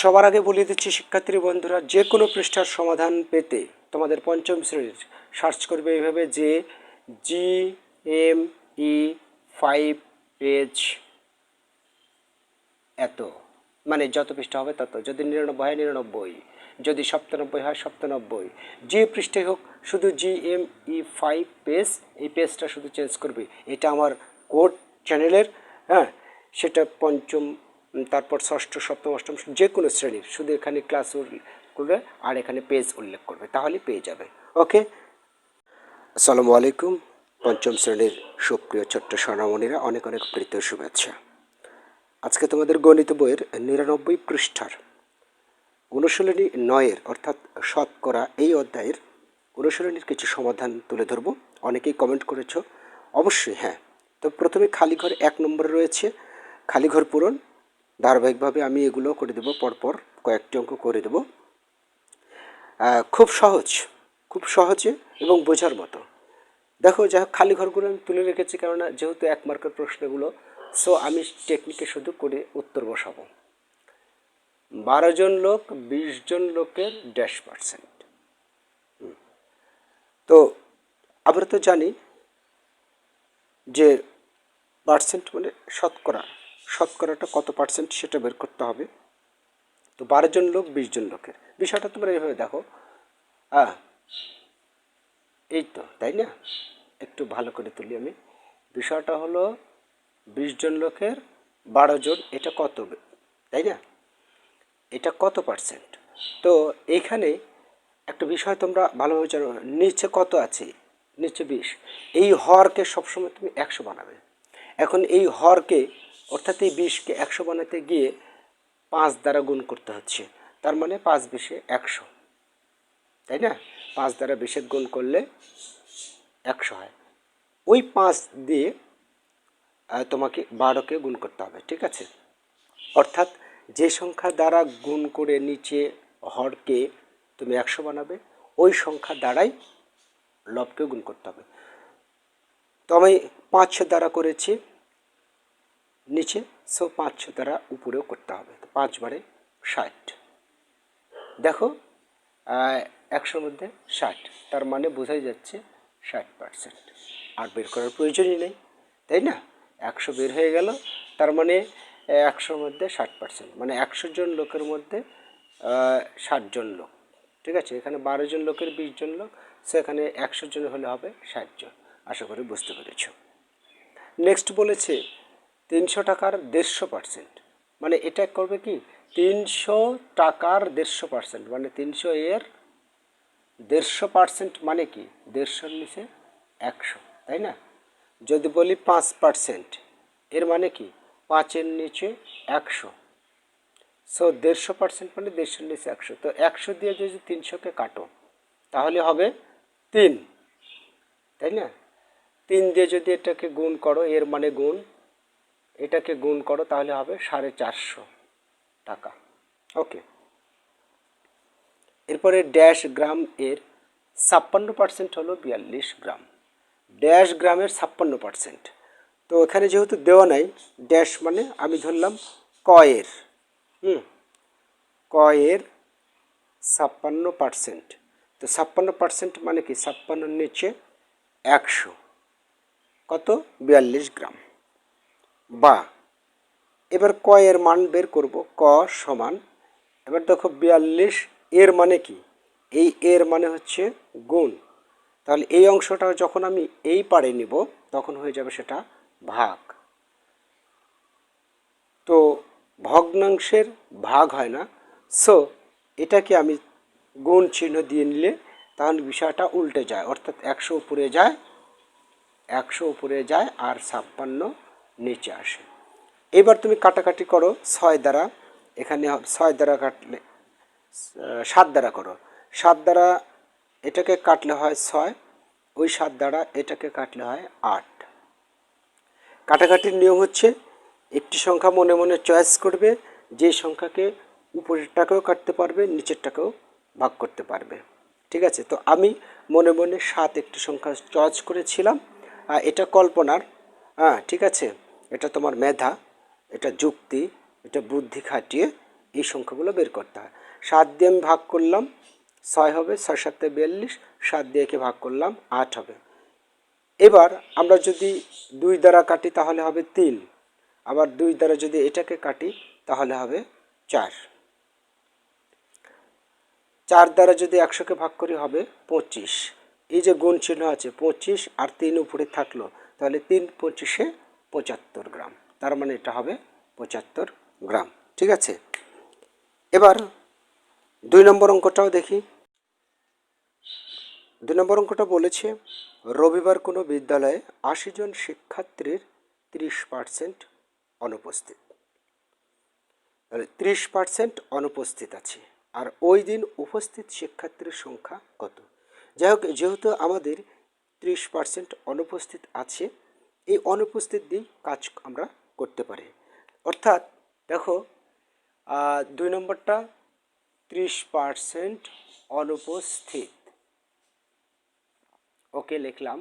সবার আগে বলে দিচ্ছি, শিক্ষার্থী বন্ধুরা, যে কোনো পৃষ্ঠার সমাধান পেতে তোমাদের পঞ্চম শ্রেণির সার্চ করবে এইভাবে, যে G M E five page এত। মানে যত পৃষ্ঠা হবে তত। যদি নিরানব্বই হয়, নিরানব্বই। যদি সপ্তানব্বই হয়, সপ্তানব্বই। যে পৃষ্ঠে হোক, শুধু G M E five page এই পেজটা শুধু চেঞ্জ করবে। এটা আমার কোড চ্যানেলের হ্যাঁ? সেটা পঞ্চম তারপর ষষ্ঠ, সপ্তম, অষ্টম যে কোনো শ্রেণির, শুধু এখানে ক্লাস করবে আর এখানে পেজ উল্লেখ করবে, তাহলে পেয়ে যাবে। ওকে আসসালামু আলাইকুম, পঞ্চম শ্রেণির সুপ্রিয় ছোট্ট সোনামণিরা, অনেক অনেক প্রীত শুভেচ্ছা। আজকে তোমাদের গণিত বইয়ের নিরানব্বই পৃষ্ঠার অনুশীলনী নয়ের, অর্থাৎ শতকরা এই অধ্যায়ের অনুশীলনীর কিছু সমাধান তুলে ধরবো। অনেকেই কমেন্ট করেছ, অবশ্যই হ্যাঁ। তো প্রথমে খালি ঘর এক নম্বরে রয়েছে খালি ঘর পূরণ ধারাবাহিকভাবে আমি এগুলো করে দেবো, পরপর কয়েকটি অঙ্ক করে দেবো। খুব সহজ, খুব সহজে এবং বোঝার মতো। দেখো হোক, খালি ঘরগুলো আমি তুলে রেখেছি, কেননা যেহেতু এক মার্কের প্রশ্নগুলো সো আমি টেকনিকে শুধু করে উত্তর বসাবো। বারো জন লোক, বিশ জন লোকের ড্যাশ পার্সেন্ট তো, আমরা তো জানি যে পার্সেন্ট মানে শতকরা। শতকরাটা কত পার্সেন্ট সেটা বের করতে হবে? তো বারো জন লোক, বিশ জন লোকের। বিষয়টা তোমরা এইভাবে দেখো। হ্যাঁ এই তো, তাই না? একটু ভালো করে তুলি আমি। বিষয়টা হলো, বিশ জন লোকের বারো জন, এটা কত? তাই না? এটা কত পার্সেন্ট তো এইখানে একটা বিষয় তোমরা ভালোভাবে জানো, নিচে কত আছে? নিচে বিশ। এই হরকে সবসময় তুমি একশো বানাবে। এখন এই হরকে অর্থাৎ এই বিশকে একশো বানাতে গিয়ে পাঁচ দ্বারা গুণ করতে হচ্ছে। তার মানে পাঁচ বিশে একশো। তাই না? পাঁচ দ্বারা বিশের গুণ করলে একশো হয়। ওই পাঁচ দিয়ে তোমাকে বারোকে গুণ করতে হবে, ঠিক আছে? অর্থাৎ যে সংখ্যা দ্বারা গুণ করে নিচে হরকে তুমি একশো বানাবে, ওই সংখ্যা দ্বারাই লবকে গুণ করতে হবে। তো আমি পাঁচশো দ্বারা করেছি। নিচে সো পাঁচশো দ্বারা উপরেও করতে হবে। তো পাঁচ বারে ষাট। দেখো একশোর মধ্যে ষাট, তার মানে বোঝাই যাচ্ছে ষাট পার্সেন্ট আর বের করার প্রয়োজনই নেই, তাই না? একশো বের হয়ে গেল, তার মানে একশোর মধ্যে ষাট পার্সেন্ট মানে একশো জন লোকের মধ্যে ষাট জন লোক। ঠিক আছে? এখানে বারো জন লোকের বিশ জন লোক সেখানে একশো জন হলে হবে ষাট জন। আশা করি বুঝতে পেরেছ। নেক্সট বলেছে তিনশো টাকার দেড়শো পার্সেন্ট। মানে এটা করবে কি? তিনশো টাকার দেড়শো পার্সেন্ট। মানে তিনশো এর দেড়শো পার্সেন্ট মানে কি? দেড়শোর নিচে একশো, তাই না? যদি বলি পাঁচ পার্সেন্ট, এর মানে কি? পাঁচের নিচে একশো। সো দেড়শো পার্সেন্ট মানে দেড়শোর নিচে একশো। তো একশো দিয়ে যদি তিনশোকে কাটো, তাহলে হবে তিন, তাই না? তিন দিয়ে যদি এটাকে গুণ করো, এর মানে গুণ এটাকে গুণ করো, তাহলে হবে সাড়ে চারশো টাকা। ওকে এরপরে ড্যাশ গ্রাম এর ছাপ্পান্ন পার্সেন্ট হলো বিয়াল্লিশ গ্রাম ড্যাশ গ্রামের ছাপ্পান্ন পার্সেন্ট তো এখানে যেহেতু দেওয়া নাই ড্যাশ মানে আমি ধরলাম কয়ের। হুম, কয়ের ছাপ্পান্ন পার্সেন্ট তো ছাপ্পান্ন পার্সেন্ট মানে কি? ছাপ্পান্নর নিচে একশো। কত? বিয়াল্লিশ গ্রাম বা। এবার ক এর মান বের করব, ক সমান। এবার দেখো বিয়াল্লিশ, এর মানে কি? এই এর মানে হচ্ছে গুণ। তাহলে এই অংশটা যখন আমি এই পারে নিব, তখন হয়ে যাবে সেটা ভাগ। তো ভগ্নাংশের ভাগ হয় না। সো, এটাকে আমি গুণ চিহ্ন দিয়ে নিলে তাহলে বিষয়টা উল্টে যায়। অর্থাৎ একশো উপরে যায়, একশো উপরে যায় আর ছাপ্পান্ন নিচে আসে। এবার তুমি কাটাকাটি করো ছয় দ্বারা। এখানে ছয় দ্বারা কাটলে সাত দ্বারা করো। সাত দ্বারা এটাকে কাটলে হয় ছয়, ওই সাত দ্বারা এটাকে কাটলে হয় আট। কাটাকাটির নিয়ম হচ্ছে, একটি সংখ্যা মনে মনে চয়েস করবে, যে সংখ্যাকে উপরেরটাকেও কাটতে পারবে, নিচেরটাকেও ভাগ করতে পারবে। ঠিক আছে? তো আমি মনে মনে সাত একটি সংখ্যা চয়েস করেছিলাম, আর এটা কল্পনার হ্যাঁ ঠিক আছে? এটা তোমার মেধা, এটা যুক্তি, এটা বুদ্ধি খাটিয়ে এই সংখ্যাগুলো বের করতে হয়। সাত দিয়ে আমি ভাগ করলাম, ছয় হবে, ছয় সাতে বিয়াল্লিশ, সাত দিয়ে একে ভাগ করলাম, আট হবে। এবার আমরা যদি দুই দ্বারা কাটি তাহলে হবে তিন, আবার দুই দ্বারা যদি এটাকে কাটি তাহলে হবে চার। চার দ্বারা যদি একশোকে ভাগ করি হবে পঁচিশ। এই যে গুণ চিহ্ন আছে, পঁচিশ আর তিন উপরে থাকল, তাহলে তিন পঁচিশে পঁচাত্তর গ্রাম। তার মানে এটা হবে পঁচাত্তর গ্রাম। ঠিক আছে? এবার দুই নম্বর অঙ্কটাও দেখি। দুই নম্বর অঙ্কটা বলেছে, রবিবার কোনো বিদ্যালয়ে আশি জন শিক্ষার্থীর ত্রিশ পার্সেন্ট অনুপস্থিত। ত্রিশ পার্সেন্ট অনুপস্থিত আছে। আর ওই দিন উপস্থিত শিক্ষার্থীর সংখ্যা কত? যাই হোক, যেহেতু আমাদের ত্রিশ পার্সেন্ট অনুপস্থিত আছে এই অনুপস্থিত দিয়ে কাজ আমরা করতে পারি। অর্থাৎ দেখো দুই নম্বরটা ত্রিশ পার্সেন্ট অনুপস্থিত। ওকে, লিখলাম।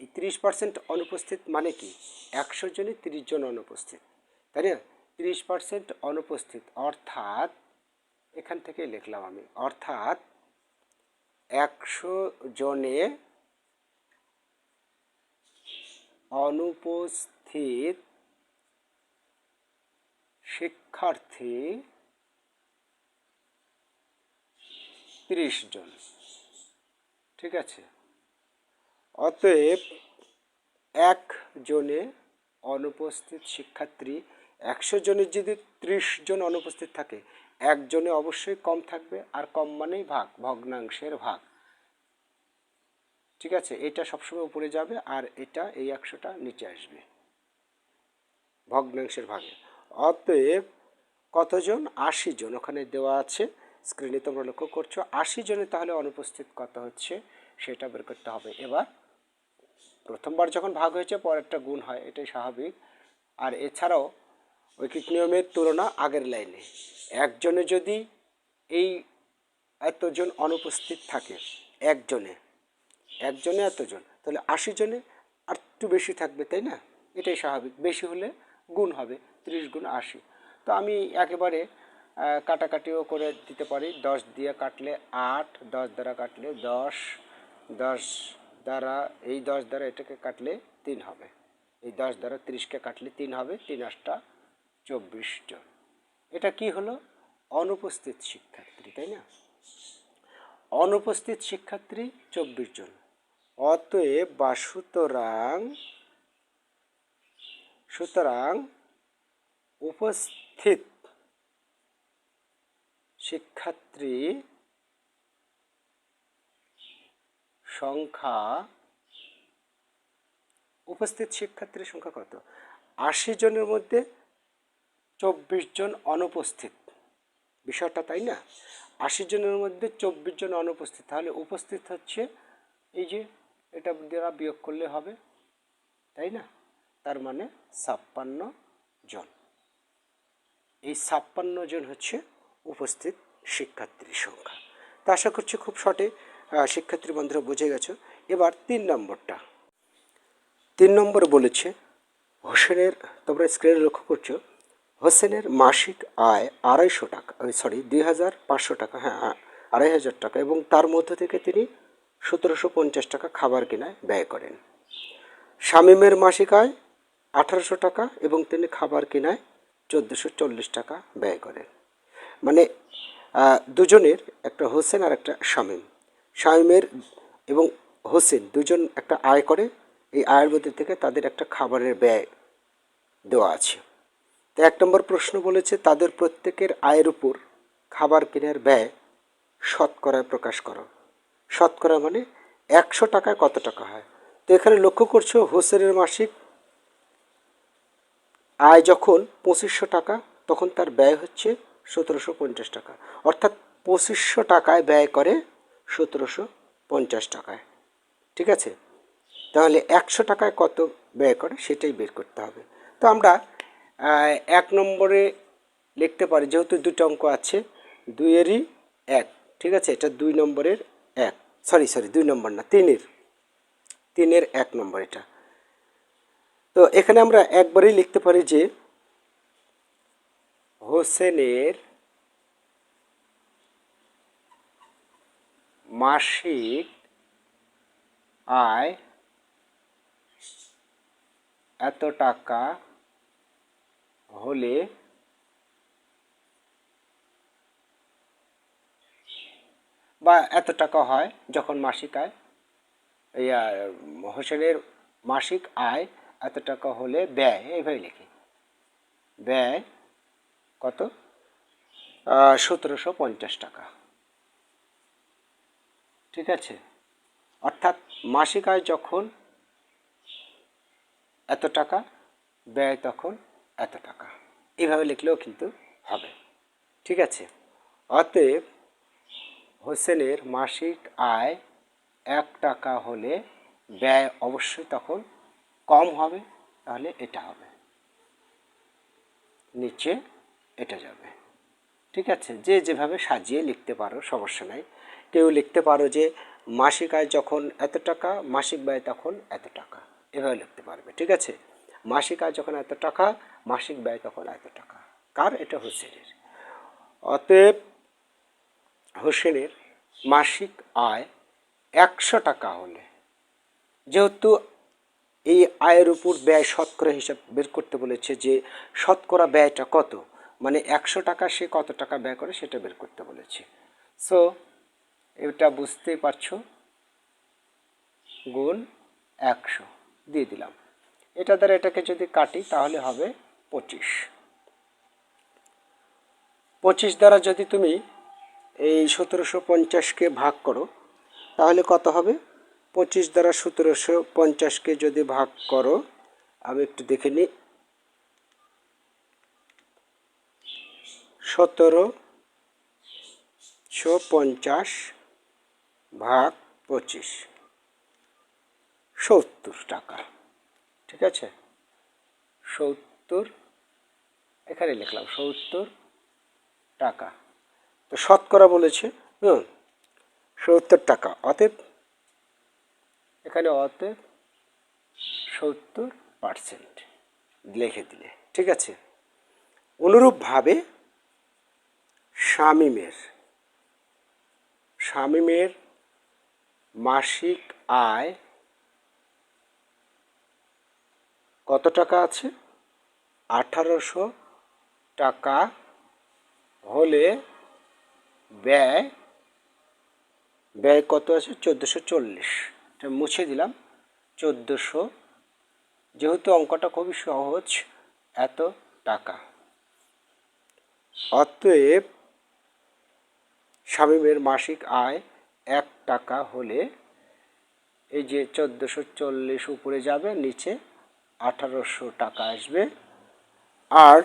এই তিরিশ পার্সেন্ট অনুপস্থিত মানে কি? একশো জনে তিরিশ জন অনুপস্থিত, তাই না? তিরিশ পার্সেন্ট অনুপস্থিত, অর্থাৎ এখান থেকে লিখলাম আমি, অর্থাৎ একশো জনে অনুপস্থিত শিক্ষার্থী তিরিশ জন। ঠিক আছে? অতএব এক জনে অনুপস্থিত শিক্ষার্থী, একশো জনের যদি ত্রিশ জন অনুপস্থিত থাকে একজনে অবশ্যই কম থাকবে, আর কম মানেই ভাগ, ভগ্নাংশের ভাগ। ঠিক আছে? এটা সবসময় উপরে যাবে আর এটা এই একশোটা নিচে আসবে। ভগ্নাংশের ভাগে। অতএব কতজন? আশি জন। ওখানে দেওয়া আছে স্ক্রিনে তোমরা লক্ষ্য করছ। আশি জনে তাহলে অনুপস্থিত কত হচ্ছে? সেটা বের করতে হবে। এবার প্রথমবার যখন ভাগ হয়েছে, পরেরটা গুণ হয়। এটাই স্বাভাবিক। আর এছাড়াও ঐকিক নিয়মের তুলনা আগের লাইনে। একজনে যদি এই এতজন অনুপস্থিত থাকে, একজনে একজনে এতজন তাহলে আশি জনে আর একটু বেশি থাকবে, তাই না? এটাই স্বাভাবিক। বেশি হলে গুণ হবে, ত্রিশ গুণ আশি। তো আমি একেবারে কাটাকাটিও করে দিতে পারি। দশ দিয়ে কাটলে আট, দশ দ্বারা কাটলে দশ দশ দ্বারা, এই দশ দ্বারা এটাকে কাটলে তিন হবে। এই দশ দ্বারা ত্রিশকে কাটলে তিন হবে, তিন আটটা চব্বিশ জন। এটা কি হলো? অনুপস্থিত শিক্ষার্থী, তাই না? অনুপস্থিত শিক্ষার্থী চব্বিশ জন। অতএব বা সুতরাং সুতরাং উপস্থিত শিক্ষার্থী সংখ্যা, উপস্থিত শিক্ষার্থীর সংখ্যা কত? আশি জনের মধ্যে চব্বিশ জন অনুপস্থিত। বিষয়টা তাই না? আশি জনের মধ্যে চব্বিশ জন অনুপস্থিত। তাহলে উপস্থিত হচ্ছে এই যে এটা দ্বারা বিয়োগ করলে হবে, তাই না? তার মানে ছাপ্পান্ন জন। এই ছাপ্পান্ন জন হচ্ছে উপস্থিত শিক্ষার্থীর সংখ্যা। তা আশা করছি খুব শর্টে শিক্ষার্থী বন্ধুরা বুঝে গেছো। এবার তিন নম্বরটা। তিন নম্বর বলেছে, হোসেনের, তোমরা স্ক্রিনে লক্ষ্য করছ, হোসেনের মাসিক আয় আড়াইশো টাকা সরি দুই হাজার পাঁচশো টাকা হ্যাঁ আড়াই হাজার টাকা এবং তার মধ্য থেকে তিনি সতেরোশো পঞ্চাশ টাকা খাবার কেনায় ব্যয় করেন। শামীমের মাসিক আয় আঠারোশো টাকা এবং তিনি খাবার কেনায় চোদ্দোশো চল্লিশ টাকা ব্যয় করেন। মানে দুজনের একটা হোসেন আর একটা শামীম। শামীমের এবং হোসেন দুজন একটা আয় করে, এই আয়ের মধ্যে থেকে তাদের একটা খাবারের ব্যয় দেওয়া আছে। তো এক নম্বর প্রশ্ন বলেছে, তাদের প্রত্যেকের আয়ের উপর খাবার কেনার ব্যয় শতকরায় প্রকাশ করো। শতকরা মানে একশো টাকায় কত টাকা হয়? তো এখানে লক্ষ্য করছ, হোসেনের মাসিক আয় যখন পঁচিশশো টাকা, তখন তার ব্যয় হচ্ছে সতেরোশো পঞ্চাশ টাকা। অর্থাৎ পঁচিশশো টাকায় ব্যয় করে সতেরোশো পঞ্চাশ টাকায়। ঠিক আছে? তাহলে একশো টাকায় কত ব্যয় করে সেটাই বের করতে হবে। তো আমরা এক নম্বরে লিখতে পারি, যেহেতু দুটো অঙ্ক আছে, দুইয়েরই এক। ঠিক আছে? এটা দুই নম্বরের এক। সরি সরি, দুই নম্বর না, তিনের। তিনের এক নম্বর এটা। তো এখানে আমরা একবারেই লিখতে পারি যে হোসেনের মাসিক আয় এত টাকা হলে বা এত টাকা হয় যখন মাসিক আয় হোসেনের মাসিক আয় এত টাকা হলে ব্যয়, এইভাবে লিখি। ব্যয় কত? সতেরোশো পঞ্চাশ টাকা। ঠিক আছে? অর্থাৎ মাসিক আয় যখন এত টাকা, ব্যয় তখন এত টাকা। এইভাবে লিখলেও কিন্তু হবে। ঠিক আছে? অতএব হোসেনের মাসিক আয় এক টাকা হলে ব্যয় অবশ্যই তখন কম হবে, তাহলে এটা হবে। নিচে এটা যাবে। ঠিক আছে? যে যেভাবে সাজিয়ে লিখতে পারো, সমস্যা নাই। কেউ লিখতে পারো যে মাসিক আয় যখন এত টাকা, মাসিক ব্যয় তখন এত টাকা। এভাবে লিখতে পারবে। ঠিক আছে? মাসিক আয় যখন এত টাকা, মাসিক ব্যয় তখন এত টাকা। কার? এটা হোসেনের। অতএব হোসেনের মাসিক আয় একশো টাকা হলে। যেহেতু এই আয়ের উপর ব্যয় শতকরা হিসাব বের করতে বলেছে যে শতকরা ব্যয়টা কত মানে একশো টাকা সে কত টাকা ব্যয় করে সেটা বের করতে বলেছে। সো এটা বুঝতেই পারছ? গুণ একশো দিয়ে দিলাম। এটা দ্বারা এটাকে যদি কাটি তাহলে হবে পঁচিশ। পঁচিশ দ্বারা যদি তুমি এই সতেরোশো পঞ্চাশকে ভাগ করো, তাহলে কত হবে? পঁচিশ দ্বারা সতেরোশো পঞ্চাশকে যদি ভাগ করো, আমি একটু দেখে নিই। সতেরোশো পঞ্চাশ ভাগ পঁচিশ, সত্তর টাকা। ঠিক আছে? সত্তর, এখানে লিখলাম সত্তর টাকা। তো শতকরা বলেছে, হুম, সত্তর টাকা। অতএব এখানে অতএব সত্তর পার্সেন্ট লিখে দিলে, ঠিক আছে? অনুরূপভাবে শামিমের শামিমের মাসিক আয় কত টাকা আছে? আঠারোশো টাকা হলে ব্যয় ব্যয় কত আছে? চোদ্দোশো চল্লিশ। এটা মুছে দিলাম। চোদ্দোশো, যেহেতু অঙ্কটা খুবই সহজ, এত টাকা। অতএব শামীমের মাসিক আয় এক টাকা হলে এই যে চোদ্দোশো চল্লিশ উপরে যাবে, নিচে আঠারোশো টাকা আসবে। আর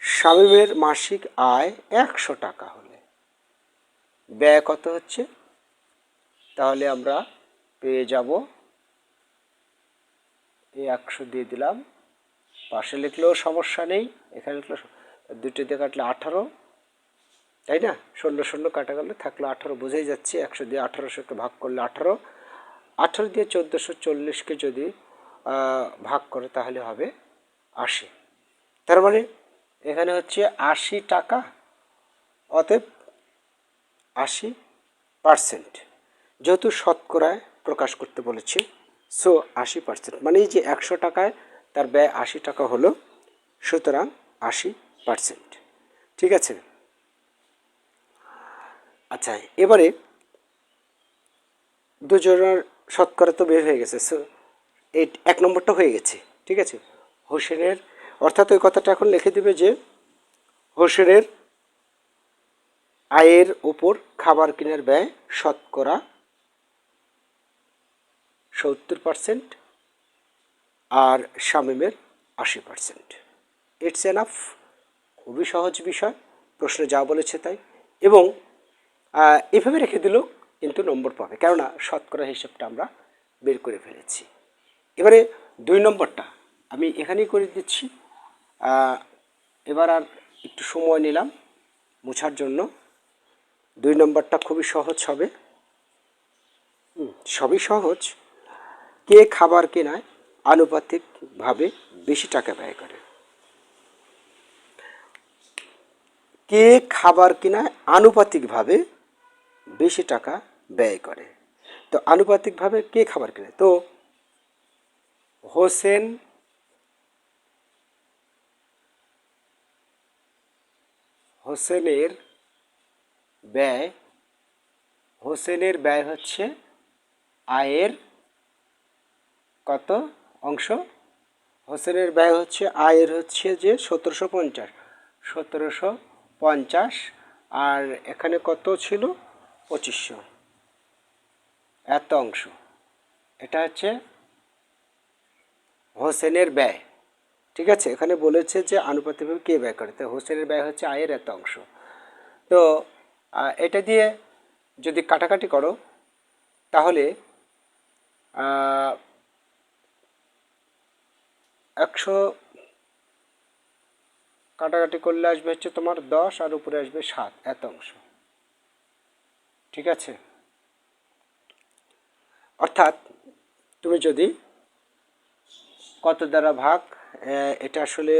শামীমের মাসিক আয় একশো টাকা হলে। ব্যয় কত হচ্ছে? তাহলে আমরা পেয়ে যাব। এই একশো দিয়ে দিলাম। পাশে লিখলেও সমস্যা নেই। এখানে লিখলেও দুটো দিয়ে কাটলে আঠারো। তাই না? শূন্য শূন্য কাটা গেলে, থাকল আঠারো, বোঝাই যাচ্ছে। একশো দিয়ে আঠারোশোকে ভাগ করলে আঠারো। আঠারো দিয়ে চোদ্দোশো চল্লিশকে যদি ভাগ করে তাহলে হবে আশি। তার মানে এখানে হচ্ছে আশি টাকা। অতএব আশি পার্সেন্ট যেহেতু শতকরায় প্রকাশ করতে বলেছে। সো আশি পার্সেন্ট মানে এই যে একশো টাকায় তার ব্যয় আশি টাকা হলো, সুতরাং আশি পার্সেন্ট ঠিক আছে? আচ্ছা এবারে দুজনের শতকরা তো বের হয়ে গেছে। সো এই এক নম্বরটা হয়ে গেছে। ঠিক আছে? হোসেনের, অর্থাৎ ওই কথাটা এখন লিখে দিবে যে, হোসেনের আয়ের উপর খাবার কেনার ব্যয় শতকরা সত্তর পার্সেন্ট আর শামিমের আশি পার্সেন্ট ইটস এনাফ খুবই সহজ বিষয়। প্রশ্ন যা বলেছে তাই। এবং এভাবে রেখে দিলেও কিন্তু নম্বর পাবে। কেননা শতকরা হিসেবটা আমরা বের করে ফেলেছি। এবারে দুই নম্বরটা আমি এখানেই করে দিচ্ছি। এবার আর একটু সময় নিলাম। মোছার জন্য। দুই নম্বরটা খুবই সহজ হবে। সবই সহজ। কে খাবার কেনায় আনুপাতিকভাবে বেশি টাকা ব্যয় করে? কে খাবার কেনায় আনুপাতিকভাবে বেশি টাকা ব্যয় করে? তো আনুপাতিকভাবে কে খাবার কিনে? তো হোসেন হোসেনের ব্যয়, হোসেনের ব্যয় হচ্ছে আয়ের কত অংশ? হোসেনের ব্যয় হচ্ছে, আয়ের হচ্ছে যে সতেরোশো পঞ্চাশ। সতেরোশো পঞ্চাশ, আর এখানে কত ছিল? পঁচিশশো। এত অংশ। এটা হচ্ছে হোসেনের ব্যয়। ঠিক আছে? এখানে বলেছে যে আনুপাতিকভাবে কে ব্যয় করে? তো হোসেনের ব্যয় হচ্ছে আয়ের এত অংশ। তো এটা দিয়ে যদি কাটাকাটি করো, তাহলে একশো কাটাকাটি করলে আসবে হচ্ছে তোমার দশ আর উপরে আসবে সাত, এত অংশ। ঠিক আছে? অর্থাৎ, তুমি যদি কত দ্বারা ভাগ এটা আসলে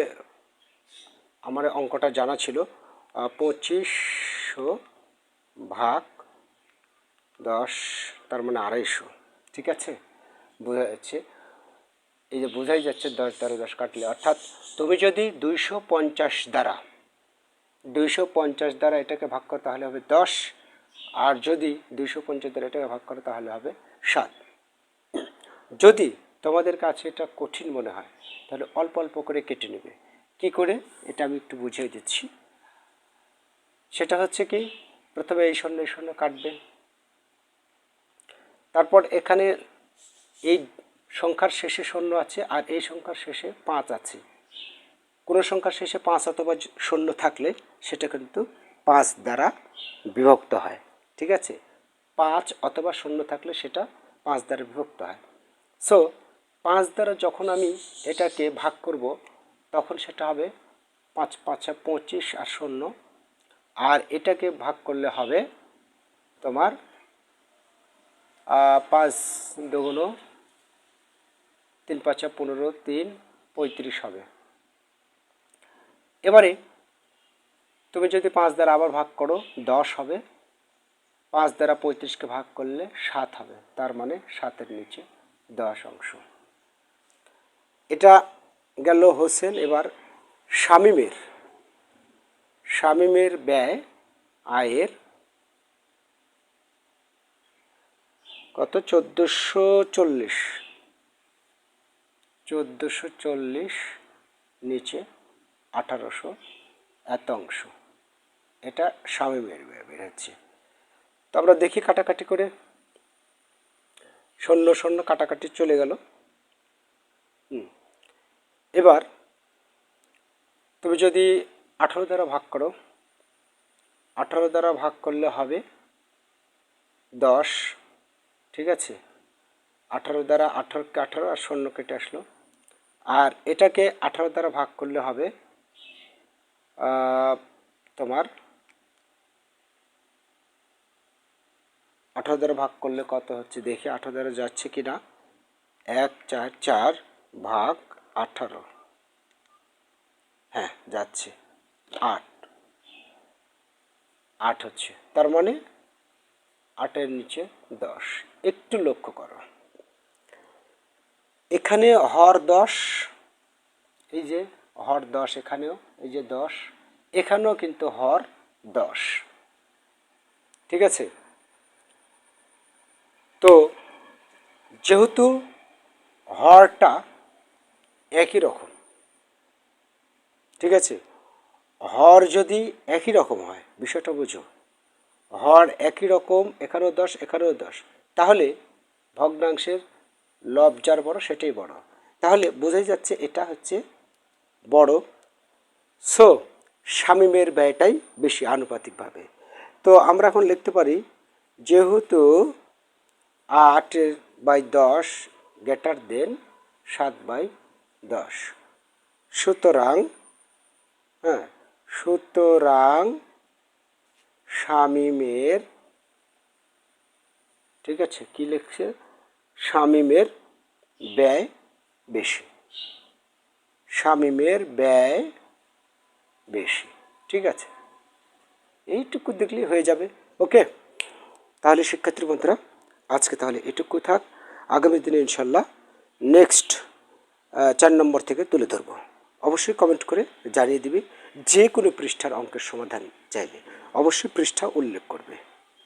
আমার অঙ্কটা জানা ছিল পঁচিশশো ভাগ দশ, তার মানে আড়াইশো। ঠিক আছে? বোঝা যাচ্ছে? এই যে বোঝাই যাচ্ছে দশ দ্বারা দশ কাটলে। অর্থাৎ তুমি যদি দুইশো পঞ্চাশ দ্বারা, দুইশো পঞ্চাশ দ্বারা এটাকে ভাগ করো, তাহলে হবে দশ। আর যদি দুইশো পঞ্চাশ দ্বারা এটাকে ভাগ করো, তাহলে হবে সাত। যদি তোমাদের কাছে এটা কঠিন মনে হয়, তাহলে অল্প অল্প করে কেটে নেবে। কি করে? এটা আমি একটু বুঝিয়ে দিচ্ছি। সেটা হচ্ছে কি? প্রথমে এই শূন্য এই শূন্য কাটবে। তারপর এখানে এই সংখ্যার শেষে শূন্য আছে আর এই সংখ্যার শেষে পাঁচ আছে। কোনো সংখ্যার শেষে পাঁচ অথবা শূন্য থাকলে সেটা কিন্তু পাঁচ দ্বারা বিভক্ত হয়। ঠিক আছে? পাঁচ অথবা শূন্য থাকলে সেটা পাঁচ দ্বারা বিভক্ত হয়। সো পাঁচ দ্বারা যখন আমি এটাকে ভাগ করব, তখন সেটা হবে পাঁচ, পাঁচা, পঁচিশ আর শূন্য এটাকে ভাগ করলে হবে তোমার পাঁচ দুগুণ তিন পাঁচা পনেরো তিন পঁয়ত্রিশ হবে। এবারে তুমি যদি পাঁচ দ্বারা আবার ভাগ করো, দশ হবে। পাঁচ দ্বারা পঁয়ত্রিশকে ভাগ করলে সাত হবে, তার মানে সাতের নিচে দশ অংশ। এটা গেল হোসেন, এবার শামিমের। শামিমের ব্যয়, আয়ের কত? চোদ্দোশো চল্লিশ। চোদ্দোশো চল্লিশ নিচে আঠারোশো, এত অংশ। এটা শামিমের ব্যয় বের হচ্ছে। তো আমরা দেখি কাটাকাটি করে। শূন্য শূন্য কাটাকাটি চলে গেল। এবার তুমি যদি আঠারো দ্বারা ভাগ করো। আঠারো দ্বারা ভাগ করলে হবে দশ। ঠিক আছে? আঠারো দ্বারা আঠারোকে আঠারো আর শূন্য কেটে আসলো। আর এটাকে আঠারো দ্বারা ভাগ করলে হবে তোমার আঠারো দ্বারা ভাগ করলে কত হচ্ছে? দেখি আঠারো দ্বারা যাচ্ছে কি না এক, চার চার ভাগ আঠারো। হ্যাঁ যাচ্ছে। আট। আট হচ্ছে। তার মানে আটের নিচে দশ। একটু লক্ষ্য করো। এখানে হর দশ, এই যে হর দশ এখানেও, এই যে দশ, এখানেও কিন্তু হর দশ। ঠিক আছে? তো যেহেতু হরটা একই রকম, ঠিক আছে? হর যদি একই রকম হয়, বিষয়টা বুঝো। হর একই রকম এখানেও দশ এখানেও দশ। তাহলে ভগ্নাংশের লব যার বড়, সেটাই বড়। তাহলে বোঝাই যাচ্ছে এটা হচ্ছে বড়। সো শামিমের ব্যয়টাই বেশি আনুপাতিকভাবে। তো আমরা এখন লিখতে পারি, যেহেতু আট বাই দশ গ্রেটার দেন সাত বাই দশ। সুতরাং হ্যাঁ সুতরাং শামিমের, ঠিক আছে, কি লিখছে? শামিমের ব্যয় বেশি। শামিমের ব্যয় বেশি, ঠিক আছে? এইটুকু দেখলেই হয়ে যাবে। ওকে, তাহলে শিক্ষার্থী বন্ধুরা, আজকে তাহলে এটুকু থাক। আগামী দিনে ইনশাল্লাহ নেক্সট চার নম্বর থেকে তুলে ধরবো। অবশ্যই কমেন্ট করে জানিয়ে দিবি। যে কোনো পৃষ্ঠার অঙ্কের সমাধান চাইলে অবশ্যই পৃষ্ঠা উল্লেখ করবে।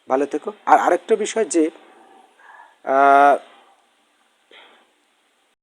ভালো থেকো। আর আরেকটা বিষয় যে